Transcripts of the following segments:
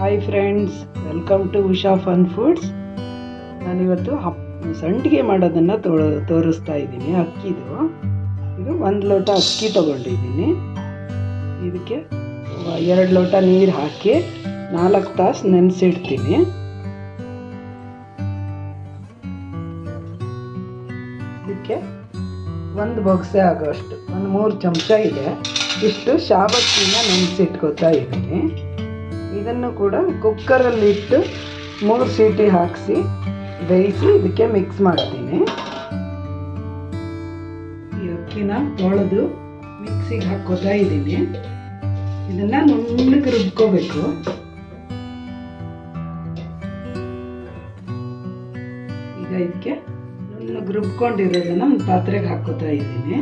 Hi friends welcome to Usha fun foods ನಾನಿವತ್ತು ಹಪ್, ಸಂಡಿಗೆ ಮಾಡೋದನ್ನು ತೋ ತೋರಿಸ್ತಾ ಇದ್ದೀನಿ ಅಕ್ಕಿದು ಇದು. ಒಂದು ಲೋಟ ಅಕ್ಕಿ ತೊಗೊಂಡಿದ್ದೀನಿ. ಇದಕ್ಕೆ ಎರಡು ಲೋಟ ನೀರು ಹಾಕಿ ನಾಲ್ಕು ತಾಸು ನೆನೆಸಿಡ್ತೀನಿ. ಇದಕ್ಕೆ ಒಂದು ಬೊಗ್ಸೆ ಆಗೋಷ್ಟು, ಒಂದು ಮೂರು ಚಮಚ ಇದೆ. ಇಷ್ಟು ಶಾಬಕ್ಕಿನ ನೆನೆಸಿಟ್ಕೋತಾ ಇದ್ದೀನಿ. ಇದನ್ನು ಕೂಡ ಕುಕ್ಕರಲ್ಲಿಟ್ಟು ಮೂರು ಸೀಟಿ ಹಾಕಿಸಿ, ಬೇಯಿಸಿ ಇದಕ್ಕೆ ಮಿಕ್ಸ್ ಮಾಡ್ತೀನಿ. ಈ ಅಕ್ಕಿನ ತೊಳೆದು ಮಿಕ್ಸಿಗೆ ಹಾಕೋತಾ ಇದ್ದೀನಿ. ಇದನ್ನ ನುಣ್ಣಗೆ ರುಬ್ಕೋಬೇಕು. ಈಗ ಇದಕ್ಕೆ ನುಣ್ಣಗೆ ರುಬ್ಕೊಂಡಿರೋದನ್ನ ಒಂದು ಪಾತ್ರೆಗೆ ಹಾಕೋತಾ ಇದ್ದೀನಿ.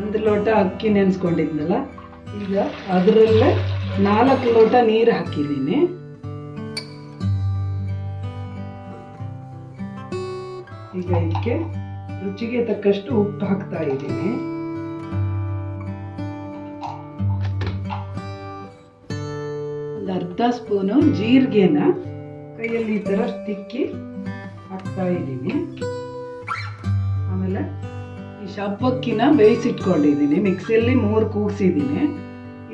ಒಂದು ಲೋಟ ಅಕ್ಕಿ ನೆನೆಸ್ಕೊಂಡಿದ್ನಲ್ಲ ಈಗ ಅದರಲ್ಲೇ ನಾಲ್ಕು ಲೋಟ ನೀರು ಹಾಕಿದ್ದೀನಿ. ಈಗ ಇದಕ್ಕೆ ರುಚಿಗೆ ತಕ್ಕಷ್ಟು ಉಪ್ಪು ಹಾಕ್ತಾ ಇದ್ದೀನಿ. ಅರ್ಧ ಸ್ಪೂನು ಜೀರಿಗೆನ ಕೈಯಲ್ಲಿ ಈ ಥರ ತಿಕ್ಕಿ ಹಾಕ್ತಾ ಇದ್ದೀನಿ. ಆಮೇಲೆ ಈ ಶಬ್ಬಕ್ಕಿನ ಬೇಯಿಸಿಟ್ಕೊಂಡಿದ್ದೀನಿ. ಮಿಕ್ಸಿಯಲ್ಲಿ ಮೂರು ಕೂಗಿಸಿದ್ದೀನಿ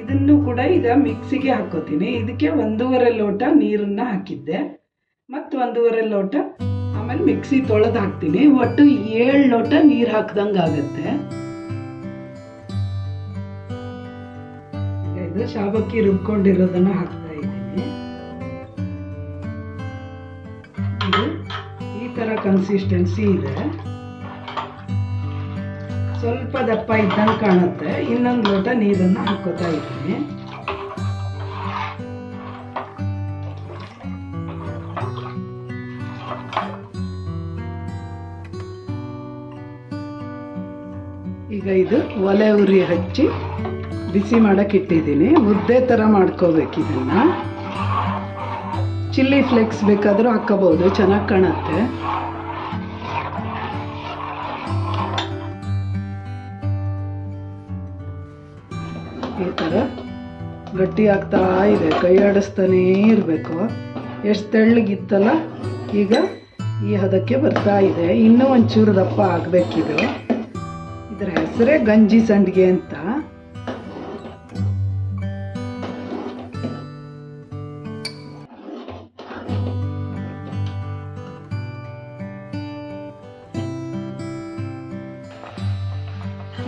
ಇದನ್ನು ಕೂಡ ಈಗ ಮಿಕ್ಸಿಗೆ ಹಾಕೋತೀನಿ ಇದಕ್ಕೆ ಒಂದೂವರೆ ಲೋಟ ನೀರನ್ನು ಹಾಕಿದ್ದೆ. ಮತ್ತು ಒಂದೂವರೆ ಲೋಟ ಆಮೇಲೆ ಮಿಕ್ಸಿ ತೊಳೆದು ಹಾಕ್ತೀನಿ. ಒಟ್ಟು ಏಳು ಲೋಟ ನೀರು ಹಾಕ್ದಂಗೆ ಆಗುತ್ತೆ. ಇದು ಶಾಬಕ್ಕಿ ರುಬ್ಕೊಂಡಿರೋದನ್ನು ಹಾಕ್ತಾ ಇದ್ದೀನಿ. ಇದು ಈ ಥರ ಕನ್ಸಿಸ್ಟೆನ್ಸಿ ಇದೆ. ಸ್ವಲ್ಪ ದಪ್ಪ ಇದ್ದಂಗೆ ಕಾಣುತ್ತೆ. ಇನ್ನೊಂದು ಲೋಟ ನೀರನ್ನು ಹಾಕೋತಾ ಇದ್ದೀನಿ. ಈಗ ಇದು ಒಲೆ ಉರಿ ಹಚ್ಚಿ ಬಿಸಿ ಮಾಡಕ್ಕೆ ಇಟ್ಟಿದ್ದೀನಿ. ಮುದ್ದೆ ಥರ ಮಾಡ್ಕೋಬೇಕು ಇದನ್ನ. ಚಿಲ್ಲಿ ಫ್ಲೆಕ್ಸ್ ಬೇಕಾದರೂ ಹಾಕ್ಕೋಬೋದು ಚೆನ್ನಾಗಿ ಕಾಣುತ್ತೆ. ಈ ಥರ ಗಟ್ಟಿ ಆಗ್ತಾ ಇದೆ, ಕೈ ಆಡಿಸ್ತಾನೇ ಇರಬೇಕು. ಎಷ್ಟು ತೆಳ್ಳಗಿತ್ತಲ್ಲ, ಈಗ ಈ ಹದಕ್ಕೆ ಬರ್ತಾ ಇದೆ. ಇನ್ನೂ ಒಂಚೂರು ದಪ್ಪ ಆಗಬೇಕಿದು. ಇದರ ಹೆಸರೇ ಗಂಜಿ ಸಂಡಿಗೆ ಅಂತ.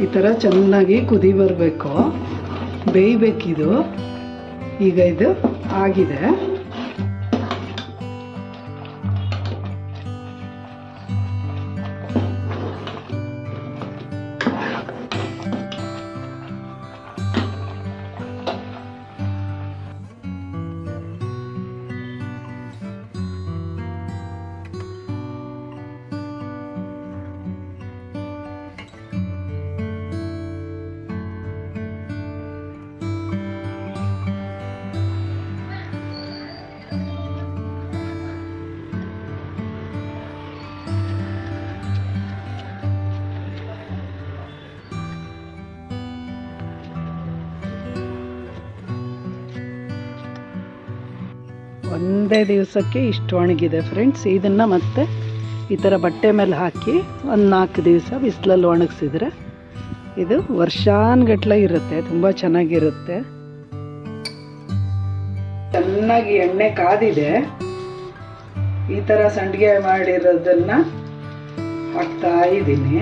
ಈ ಥರ ಚೆನ್ನಾಗಿ ಕುದಿ ಬರಬೇಕು. ಬೇಯಬೇಕಿದು. ಈಗ ಇದು ಆಗಿದೆ. ಒಂದೇ ದಿವಸಕ್ಕೆ ಇಷ್ಟು ಒಣಗಿದೆ ಫ್ರೆಂಡ್ಸ್ ಇದನ್ನು ಮತ್ತೆ ಈ ಥರ ಬಟ್ಟೆ ಮೇಲೆ ಹಾಕಿ ಒಂದು ನಾಲ್ಕು ದಿವಸ ಬಿಸಿಲಲ್ಲಿ ಒಣಗಿಸಿದ್ರೆ ಇದು ವರ್ಷಾನ್ಗಟ್ಲೆ ಇರುತ್ತೆ, ತುಂಬ ಚೆನ್ನಾಗಿರುತ್ತೆ. ಚೆನ್ನಾಗಿ ಎಣ್ಣೆ ಕಾದಿದೆ. ಈ ಥರ ಸಂಡಿಗೆ ಮಾಡಿರೋದನ್ನು ಹಾಕ್ತಾ ಇದ್ದೀನಿ.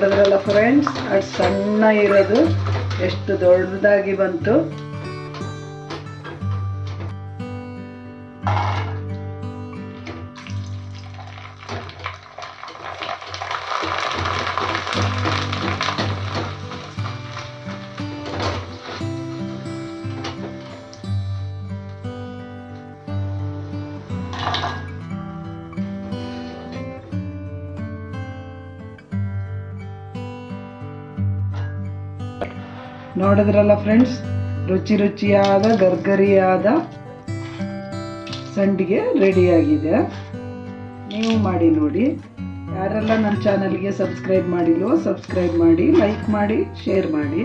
ನೋಡಿದ್ರಲ್ಲ ಫ್ರೆಂಡ್ಸ್ ಅದು ಸಣ್ಣ ಇರೋದು. ಎಷ್ಟು ದೊಡ್ಡದಾಗಿ ಬಂತು. ನೋಡಿದ್ರಲ್ಲ ಫ್ರೆಂಡ್ಸ್ ರುಚಿ ರುಚಿಯಾದ, ಗರ್ಗರಿಯಾದ ಸಂಡಿಗೆ ರೆಡಿಯಾಗಿದೆ ನೀವು ಮಾಡಿ ನೋಡಿ. ಯಾರೆಲ್ಲ ನನ್ನ ಚಾನಲ್ಗೆ ಸಬ್ಸ್ಕ್ರೈಬ್ ಮಾಡಿಲ್ವೋ ಸಬ್ಸ್ಕ್ರೈಬ್ ಮಾಡಿ ಲೈಕ್ ಮಾಡಿ ಶೇರ್ ಮಾಡಿ.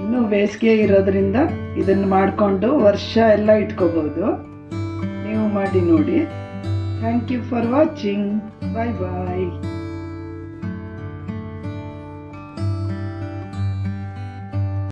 ಇನ್ನೂ ಬೇಸಿಗೆ ಇರೋದ್ರಿಂದ ಇದನ್ನು ಮಾಡಿಕೊಂಡು ವರ್ಷ ಎಲ್ಲ ಇಟ್ಕೋಬೋದು ನೀವು ಮಾಡಿ ನೋಡಿ. Thank you for watching bye bye